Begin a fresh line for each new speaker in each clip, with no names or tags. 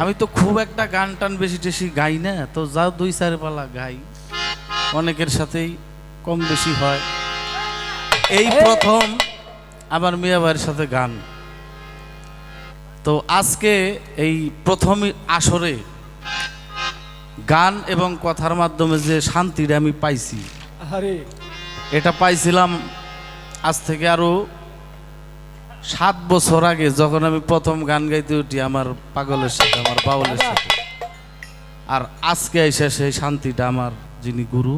আমি তো খুব একটা গান টান বেশি টেশি গাই না তো যাও দুই চার পালা গাই। অনেকের সাথেই কম বেশি হয়। এই প্রথম আমার মিয়া ভাইয়ের সাথে গান। তো আজকে এই প্রথম আসরে গান এবং কথার মাধ্যমে যে শান্তিটা আমি পাইছি।
আরে
এটা পাইছিলাম আজ থেকে আরও সাত বছর আগে যখন আমি প্রথম গান গাইতে উঠি আমার পাগলের সাথে আমার বাউলের সাথে। আর আজকে এসে সেই শান্তিটা আমার যিনি গুরু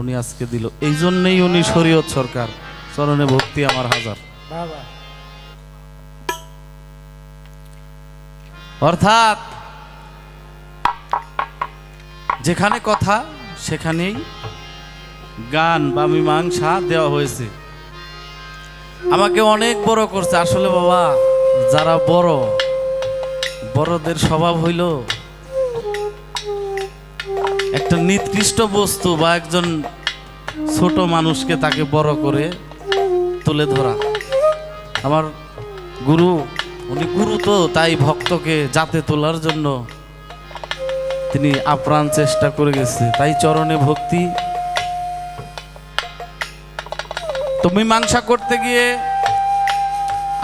উনি আজকে দিল। এই জন্যই উনি শরীয়ত সরকার চরণে ভক্তি আমার হাজার। অর্থাৎ যেখানে কথা সেখানেই গান বা মীমাংসা দেওয়া হয়েছে। আমাকে অনেক বড় করছে। আসলে বাবা, যারা বড়, বড়দের স্বভাব হইল একটা নিকৃষ্ট বস্তু বা একজন ছোট মানুষকে তাকে বড় করে তুলে ধরা। আমার গুরু, উনি গুরু তো, তাই ভক্তকে যাতে তোলার জন্য তিনি আপ্রাণ চেষ্টা করে গেছে। তাই চরণে ভক্তি তো মীমাংসা করতে গিয়ে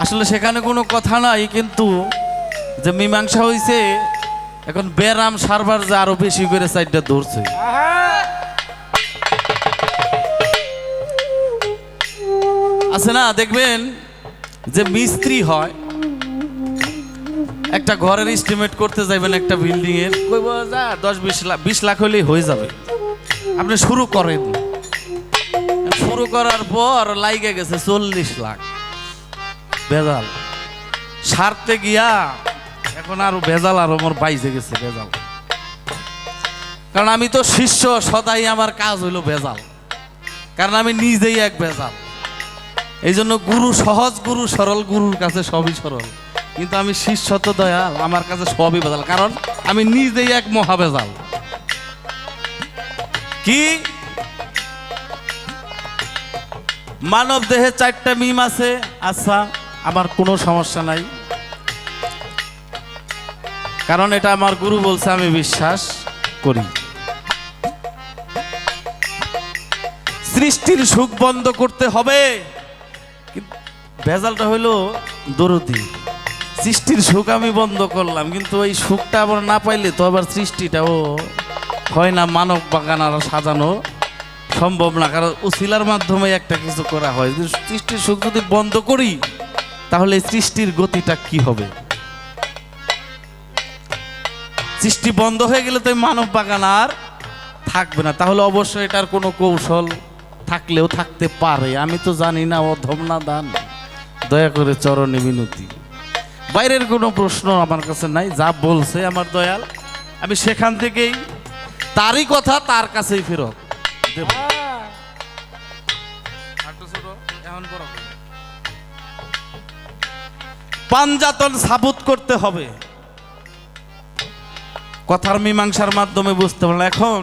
আসলে সেখানে কোনো কথা নাই, কিন্তু যে মীমাংসা হয়েছে এখন বেরাম সারবার যে আরও বেশি করে সাইডটা ধরছে। আছে না? দেখবেন যে মিস্ত্রি হয়, একটা ঘরের এস্টিমেট করতে যাবেন একটা বিল্ডিং এর দশ, বিশ লাখ বিশ লাখ হলেই হয়ে যাবে। আপনি শুরু করেন। শুরু করার পর লাইগে গেছে চল্লিশ লাখ। ভেজাল সারতে গিয়া এখন আরও ভেজাল আরও আমার বাইজে গেছে ভেজাল কারণ আমি তো শিষ্য, সদাই আমার কাজ হইল ভেজাল কারণ আমি নিজেই এক ভেজাল এই জন্য গুরু সহজ, গুরু সরল, গুরুর কাছে সবই সরল। কিন্তু আমি শিষ্য তো দয়াল, আমার কাছে সবই বেজাল। কারণ আমি নিজেই এক মহাবেজাল। কি? মানব দেহে চারটা মিম আছে। আচ্ছা আমার কোনো সমস্যা নাই। কারণ এটা আমার গুরু বলছে, আমি বিশ্বাস করি। সৃষ্টির সুখ বন্ধ করতে হবে। ভেজালটা হইল দরদি। সৃষ্টির সুখ আমি বন্ধ করলাম, কিন্তু এই সুখটা আবার না পাইলে তো আবার সৃষ্টিটাও হয় না, মানব বাগান আর সাজানো। সম্ভব না, কারণ উসিলার মাধ্যমে একটা কিছু করা হয়। যদি সৃষ্টির সুখ যদি বন্ধ করি, তাহলে সৃষ্টির গতিটা কি হবে? সৃষ্টি বন্ধ হয়ে গেলে তো মানব বাগান আর থাকবে না। তাহলে অবশ্যই এটার কোনো কৌশল থাকলেও থাকতে পারে। আমি তো জানি না অধম না দান দয়া করে চরণে মিনতি। বাইরের কোনো প্রশ্ন আমার কাছে নাই, যা বলছে আমার দয়াল। আমি সেখান থেকেই, তারই কথা তার কাছেই ফেরত দেব। পাঞ্জাতন সাবুত করতে হবে। কথার মীমাংসার মাধ্যমে বুঝতে পারলাম এখন,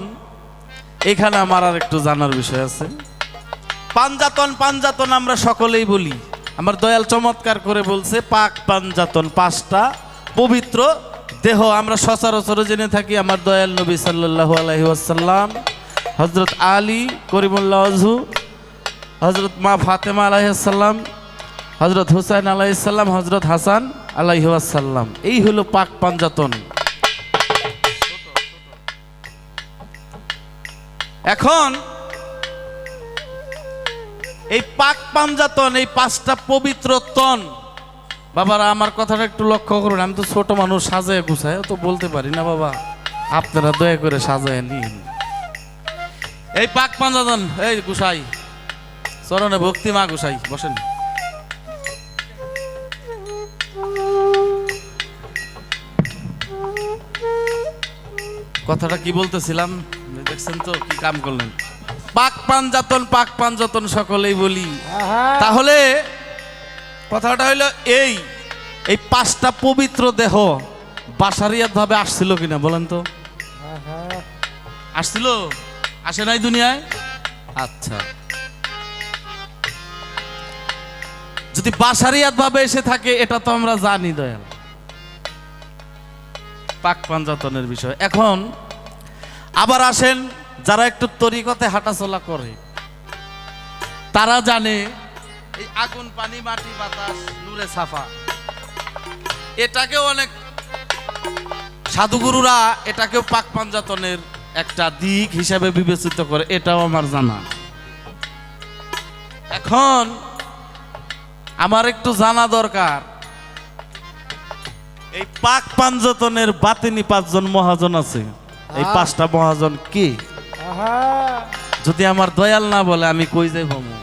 এখানে আমার আর একটু জানার বিষয় আছে। পাঞ্জাতন পাঞ্জাতন আমরা সকলেই বলি। আমার দয়াল চমৎকার করে বলছে, পাক পাঞ্জাতন, পাঁচটা পবিত্র দেহ। আমরা সচরাচর জেনে থাকি আমার দয়াল নবী সাল্লাল্লাহু আলাইহি ওয়াসাল্লাম হজরত আলী করিমুল্লাহ হজরত মা ফাতেমা আলাইসাল্লাম হজরত হুসাইন আলাইসাল্লাম হজরত হাসান আলাইহাসাল্লাম এই হলো পাক পাঞ্জাতন। এখন এই পাক পাঞ্জাতন, এই পাঁচটা পবিত্র তন। বাবারা, আমার কথাটা একটু লক্ষ্য করুন, আমি তো ছোট মানুষ, সাজায় গুছায় তো বলতে পারি না বাবা। আপনারা দয়া করে সাজায় নিন। এই পাক পাঞ্জাতন, এই গুসাই চরণে ভক্তি মা গুসাই বসেন। কথাটা কি বলতেছিলাম? দেখছেন তো কি কাম করলেন। পাক পাঞ্জাতন পাক পাঞ্জাতন সকলেই বলি। তাহলে কথাটা হইল এই এই পাঁচটা পবিত্র দেহ বাসারিয়াত ভাবে আসছিল কিনা বলেন তো? আসছিল? আসে নাই দুনিয়ায়? আচ্ছা। যদি বাসারিয়াত ভাবে এসে থাকে এটা তো আমরা জানি দয়াল। পাক পাঞ্জাতনের বিষয়। এখন আবার আসেন যারা একটু তরিকতে হাঁটাচলা করে। তারা জানে এই আগুন, পানি, মাটি, বাতাস, নূরে সাফা এটাকেও অনেক সাধুগুরুরা এটাকেও পাক পাঞ্জাতনের একটা দিক হিসাবে বিবেচিত করে, এটাও আমার জানা। এখন আমার একটু জানা দরকার। এই পাক পাঞ্জাতনের বাতিনি পাঁচজন মহাজন আছে। এই পাঁচটা মহাজন কে? যদি আমার দয়াল না বলে আমি কই যাই ভমু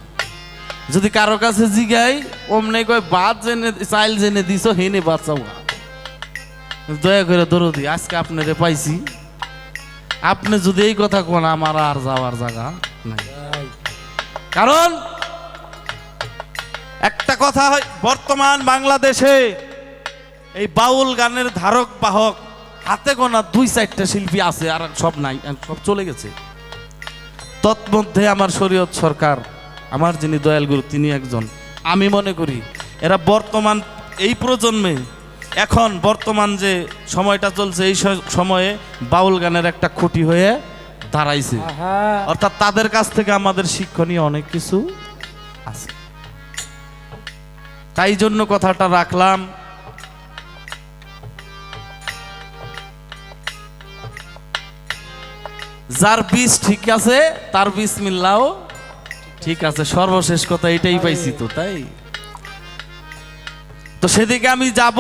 যদি কারও কাছে জিগাই অমনে কয় বাদ জেনে চাইল জেনে দিছ হেনে বাচ্চাও দয়া করে দরদি আজকে আপনারে পাইছি। আপনি যদি এই কথা কোন আমার আর যাওয়ার জায়গা নাই। কারণ একটা কথা হয় বর্তমান বাংলাদেশে এই বাউল গানের ধারক বাহক হাতে গোনা দুই চারটা শিল্পী আছে আর সব নাই সব চলে গেছে। তৎমধ্যে আমার শরীয়ত সরকার আমার যিনি দয়াল গুরু তিনি একজন। আমি মনে করি এরা বর্তমান এই প্রজন্মে এখন বর্তমান যে সময়টা চলছে এই সময়ে বাউল গানের একটা খুঁটি হয়ে দাঁড়াইছে। অর্থাৎ তাদের কাছ থেকে আমাদের শিক্ষণীয় অনেক কিছু আছে। তাই জন্য কথাটা রাখলাম যার বীজ ঠিক আছে, তার বীজ মিল্লাও ঠিক আছে। সর্বশেষ কথা এটাই পাইছি তো, তাই? তো সেদিকে আমি যাব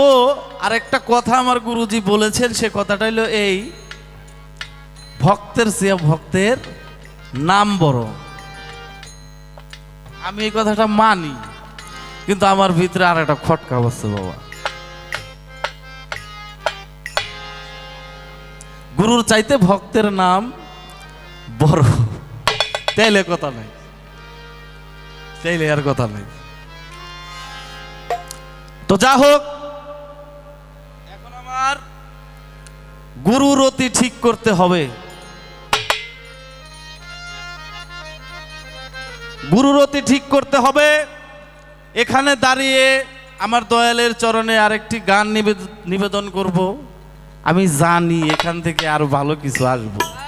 আর একটা কথা আমার গুরুজি বলেছেন, সে কথাটা হলো এই, ভক্তের চেয়ে ভক্তের নাম বড়। আমি এই কথাটা মানি, কিন্তু আমার ভিতরে আর একটা খটকা বসছে, বাবা। গুরুর চাইতে ভক্তের নাম বড়। তাইলে কথা নাই। তাইলে আর কথা নাই। তো যা হোক, এখন আমার গুরুর অতি ঠিক করতে হবে। গুরুরতি ঠিক করতে হবে। এখানে দাঁড়িয়ে আমার দয়ালের চরণে আরেকটি গান নিবেদ- নিবেদন করব। আমি জানি এখান থেকে আরও ভালো কিছু আসব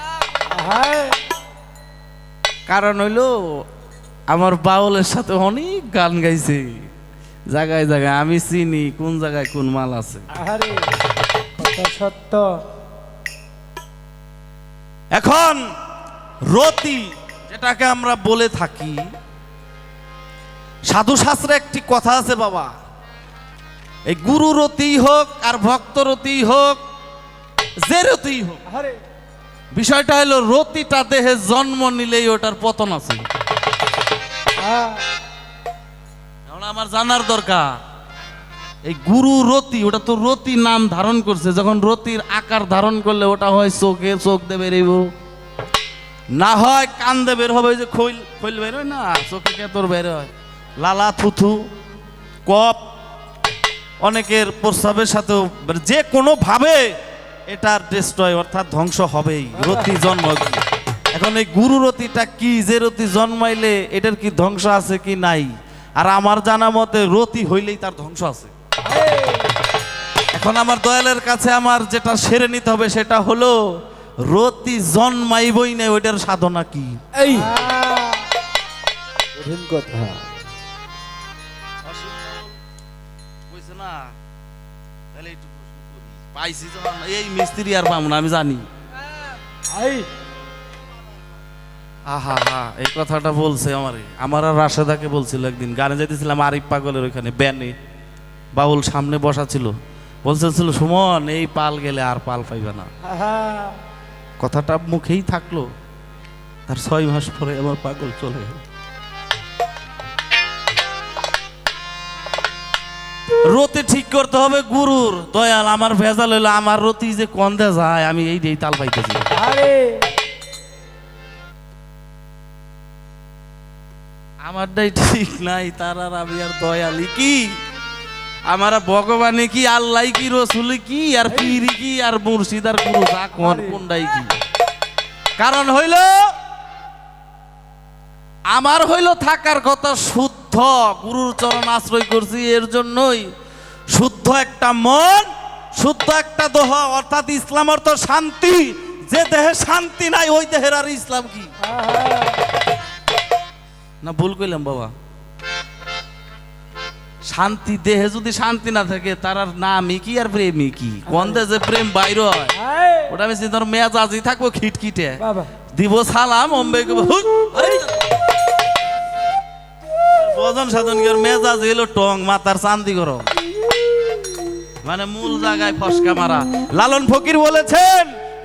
কারণ হইল আমার বাউলের সাথে অনেক গান গাইছে। জায়গায় জায়গায় আমি চিনি কোন জায়গায় কোন মাল আছে।
কথা সত্য।
এখন রতি যেটাকে আমরা বলে থাকি সাধু শাস্ত্রে একটি কথা আছে বাবা। এই গুরু রতি হোক আর ভক্ত রতি হোক যে রতি হোক। বিষয়টা হলো, রতিটা দেহে জন্ম নিলেই ওটার পতন আছে। আমার জানার দরকার, এই গুরু রতি, ওটা তো রতি নাম ধারণ করছে, যখন রতির আকার ধারণ করলে ওটা হয় চোখে চোখ দিয়ে বেরোইব। না হয় কান বের হবে যে খৈল খৈল বের হয় না, চোখে কেতর বের হয়, লালা থুথু, কপ, অনেকের প্রস্রাবের সাথেও মানে যে কোনো ভাবে এটার ডিস্ট্রয় অর্থাৎ ধ্বংস হবেই রতি জন্ম এখন এই গুরু রতিটা কি যে রতি জন্মাইলে এটার কি ধ্বংস আছে কি নাই? আর আমার জানা মতে রতি হইলেই তার ধ্বংস আছে। এখন আমার দয়ালের কাছে আমার যেটা সেরে নিতে হবে সেটা হলো রতি জন্মাইবই না ওইটার সাধনা কি?
এই। কথা।
পাইছি যখন এই মিস্ত্রি আর পাবো না আমি জানি।
আই।
আহা হা এই কথাটা বলছে আমারে। আমার আর রাশেদাকে বলছিল একদিন গানে যাইতেছিলাম আরিফ পাগলের ওইখানে ব্যানে। বাউল সামনে বসা ছিল। বলছিল সুমন এই পাল গেলে আর পাল পাইবে না।
আহা।
কথাটা মুখেই থাকল। তার ছয় মাস পরে আমার পাগল চলে গেল। রতি ঠিক করতে হবে গুরুর। দয়াল আমার ভেজাল হইল আমার রতি যে কন্দে যায় আমি এই দিয়ে তাল পাইতেছি।
আরে।
আমারটাই ঠিক নাই তার আর আমি আর দয়ালি কি? আমার ভগবানে কি আল্লাহ কি রসুল কি আর পীর কি আর মুর্শিদ আর গুরু যা কোন কোনটাই কি? কারণ হইল আমার হইল থাকার কথা শুদ্ধ গুরুর চরণ আশ্রয় করছি এর জন্যই শুদ্ধ একটা মন শুদ্ধ একটা দোহা অর্থাৎ ইসলাম অর্থ শান্তি। যে দেহে শান্তি নাই ওই দেহের আর ইসলাম কি? না ভুল কইলাম বাবা। শান্তি দেহে যদি শান্তি না থাকে তার আর নামই কি আর প্রেমই কি? কোন যে প্রেম বাইর হয় ওটা আমি চিন্তা মেজাজি থাকব খিটখিটে। দিব সালাম অম্বে বজন সাধন মেজাজ এলো টং মাথার চান্দি করো। মানে মূল জায়গায় ফসকা মারা। লালন ফকির বলেছেন,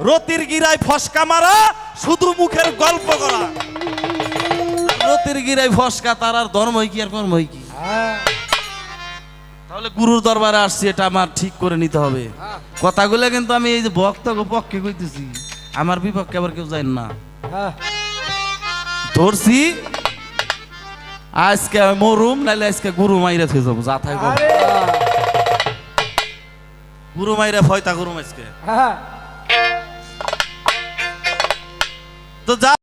রতির গিরায় ফসকা মারা, শুধু মুখের গল্প করা। রতির গিরায় ফসকা, তার আর ধর্মই কি আর কর্মই কি? তাহলে গুরুর দরবারে আসছি, এটা আমার ঠিক করে নিতে হবে। কথাগুলো কিন্তু আমি এই যে ভক্ত পক্ষে কইতেছি, আমার বিপক্ষে আবার কেউ যায় না। ধরছি, আজকে মরুম নাইলে আজকে গুরু মাইরা থয়ে যাব, যা থাকব। গুরু মাইরা তা গুরু মাইজকে
হ্যাঁ।
তো যা